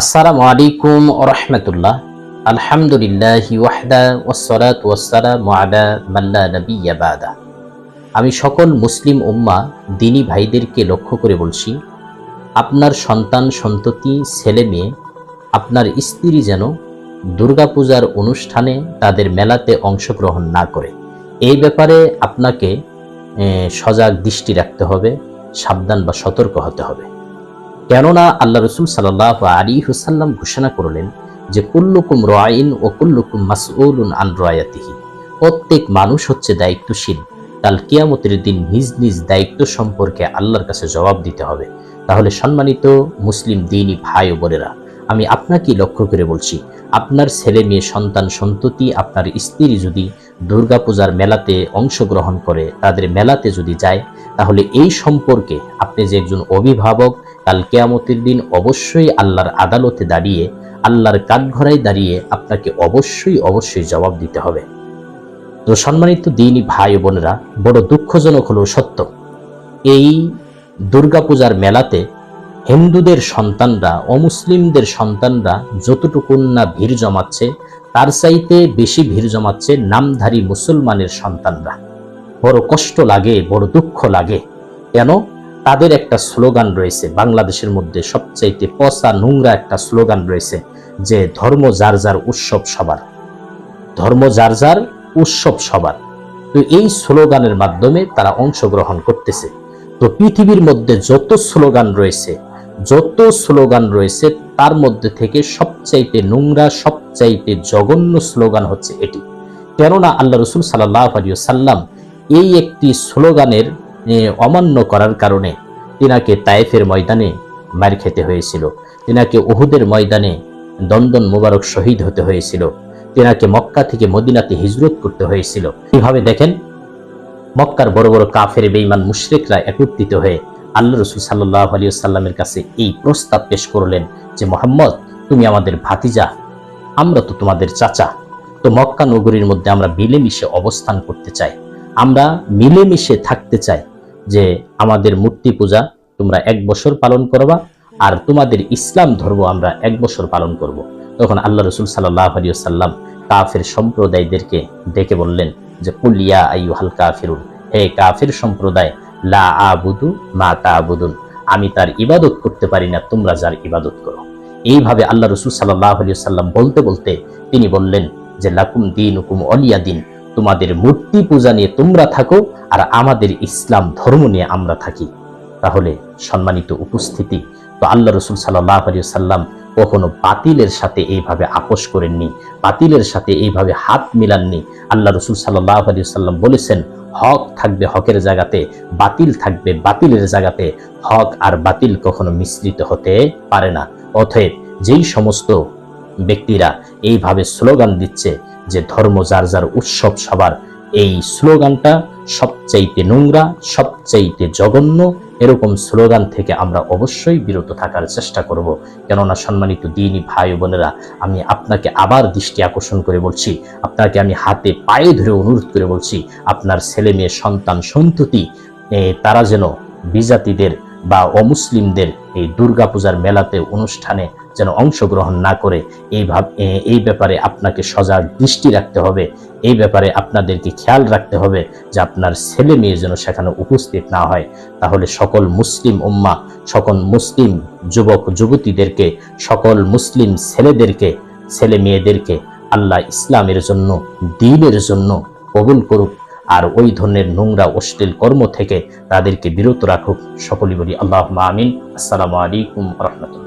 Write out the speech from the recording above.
আসসালামু আলাইকুম রহমতুল্লাহ। আলহামদুলিল্লাহ ওয়াহদা ওসলাত ওয়াসালামু আলা মাল্লা নবিয়্যা বাদা। আমি সকল মুসলিম উম্মা, দিনী ভাইদেরকে লক্ষ্য করে বলছি, আপনার সন্তান, সন্ততি, ছেলে মেয়ে, আপনার স্ত্রী যেন দুর্গাপূজার অনুষ্ঠানে তাদের মেলাতে অংশগ্রহণ না করে। এই ব্যাপারে আপনাকে সজাগ দৃষ্টি রাখতে হবে, সাবধান বা সতর্ক হতে হবে। কেননা আল্লাহ রসুল সাল্লাহ আলী হুসাল্লাম ঘোষণা করলেন যে, কুল্লুকুম রয়িন ও কুল্লুকুম মাসউলুন আন রয়াতিহি। প্রত্যেক মানুষ হচ্ছে দায়িত্বশীল। কাল কিয়ামতের দিন নিজ নিজ দায়িত্ব সম্পর্কে আল্লাহর কাছে জবাব দিতে হবে। তাহলে সম্মানিত মুসলিম দিনই ভাই ও বোনেরা, আমি আপনাকে লক্ষ্য করে বলছি, আপনার ছেলে মেয়ে সন্তান সন্ততি, আপনার স্ত্রী যদি দুর্গাপূজার মেলাতে অংশগ্রহণ করে তাদের মেলাতে যদি যায়, তাহলে এই সম্পর্কে আপনি যে একজন অভিভাবক, কাল কেয়ামতের দিন অবশ্যই আল্লাহর আদালতে দাঁড়িয়ে, আল্লাহর কাঠঘরায় দাঁড়িয়ে আপনাকে অবশ্যই অবশ্যই জবাব দিতে হবে। তো সম্মানিত দিনই ভাই বোনেরা, বড় দুঃখজনক হলো সত্য। এই দুর্গাপূজার মেলাতে হিন্দুদের সন্তানরা অমুসলিমদের সন্তানরা যতটুকুন না ভিড় জমাচ্ছে তার চাইতে বেশি ভিড় জমাচ্ছে নামধারী মুসলমানের সন্তানরা। বড় কষ্ট লাগে, বড় দুঃখ লাগে। কেন? তাদের একটা স্লোগান রয়েছে, বাংলাদেশের মধ্যে সবচাইতে পচা নোংরা একটা স্লোগান রয়েছে যে, ধর্ম যার যার উৎসব সবার। ধর্ম যার যার উৎসব সবার। তো এই স্লোগানের মাধ্যমে তারা অংশগ্রহণ করতেছে। তো পৃথিবীর মধ্যে যত স্লোগান রয়েছে, যত স্লোগান রয়েছে, তার মধ্যে থেকে সবচাইতে নোংরা সবচাইতে জঘন্য স্লোগান হচ্ছে এটি। কেননা আল্লাহ রসুল সাল্লাহ আলিয়া সাল্লাম এই একটি স্লোগানের অমান্য করার কারণে তিনাকে তায়েফের ময়দানে মার খেতে হয়েছিল। তিনাকে উহুদের ময়দানে দন্দন মুবারক শহীদ হতে হয়েছিল। তিনাকে মক্কা থেকে মদিনাতে হিজরত করতে হয়েছিল। কীভাবে দেখেন? মক্কার বড় বড় কাফের, বেঈমান মুশরিকরা একত্রিত হয়ে আল্লাহ রসুল সাল্লাহ আলী সাল্লামের কাছে এই প্রস্তাব পেশ করলেন যে, মোহাম্মদ, তুমি আমাদের ভাতিজা আমরা তো তোমাদের চাচা। তো মক্কা নগরীর মধ্যে আমরা মিলেমিশে অবস্থান করতে চাই। আমরা মিলেমিশে থাকতে চাই যে আমাদের মূর্তি পূজা তোমরা এক বছর পালন করবা আর তোমাদের ইসলাম ধর্ম আমরা এক বছর পালন করব। তখন আল্লাহ রসুল সাল্লাহ আলী সাল্লাম কাফের সম্প্রদায়দেরকে ডেকে বললেন যে কুলিয়া আইয়ু হাল কাফিরুন, হে কাফের সম্প্রদায়, লা আবুদু মা তা আবুদুন আমি তার ইবাদত করতে পারি না, তোমরা যার ইবাদত করো। এইভাবে আল্লাহ রসুল সাল্লাহ আলী সাল্লাম বলতে বলতে তিনি বললেন যে, লাকুম দিন হুকুম অলিয়া দিন। তোমাদের মূর্তি পূজা নিয়ে তোমরা থাকো আর আমাদের ইসলাম ধর্ম নিয়ে আমরা থাকি। তাহলে সম্মানিত উপস্থিতি, তো আল্লাহ রসুল সাল্লাহ আলী সাল্লাম কখনো বাতিলের সাথে এইভাবে আপোষ করেননি, বাতিলের সাথে এইভাবে হাত মিলাননি। আল্লাহ রসুল সাল্লাহ আলী সাল্লাম বলেছেন, হক থাকবে হকের জায়গাতে, বাতিল থাকবে বাতিলের জায়গাতে। হক আর বাতিল কখনো মিশ্রিত হতে পারে না। অতএব যেই সমস্ত ব্যক্তিরা এইভাবে স্লোগান দিচ্ছে যে ধর্ম যার যার উৎসব সবার, এই স্লোগানটা সবচাইতে নোংরা, সবচাইতে জঘন্য, এরকম স্লোগান থেকে আমরা অবশ্যই বিরত থাকার চেষ্টা করব। কেননা সম্মানিত দিনই ভাই বোনেরা, আমি আপনাকে আবার দৃষ্টি আকর্ষণ করে বলছি, আপনাকে আমি হাতে পায়ে ধরে অনুরোধ করে বলছি, আপনার ছেলে মেয়ে, সন্তান, সন্ততি তারা যেন বিজাতিদের বা অমুসলিমদের এই দুর্গাপূজার মেলাতে অনুষ্ঠানে যেন অংশগ্রহণ না করে, এই ভাব এই ব্যাপারে আপনাকে সজাগ দৃষ্টি রাখতে হবে। এই ব্যাপারে আপনাদেরকে খেয়াল রাখতে হবে যে আপনার ছেলে মেয়ে যেন সেখানে উপস্থিত না হয়। তাহলে সকল মুসলিম উম্মা, সকল মুসলিম যুবক, যুবতীদেরকে, সকল মুসলিম ছেলেদেরকে, ছেলে মেয়েদেরকে আল্লাহ ইসলামের জন্য, দিনের জন্য কবুল করুক। আর ওই ধরনের নোংরা, অশ্লীল কর্ম থেকে তাদেরকে বিরত রাখুক সকলে বলি আল্লাহ আমিন। আসসালামু আলাইকুম রহমতুল্লাহ।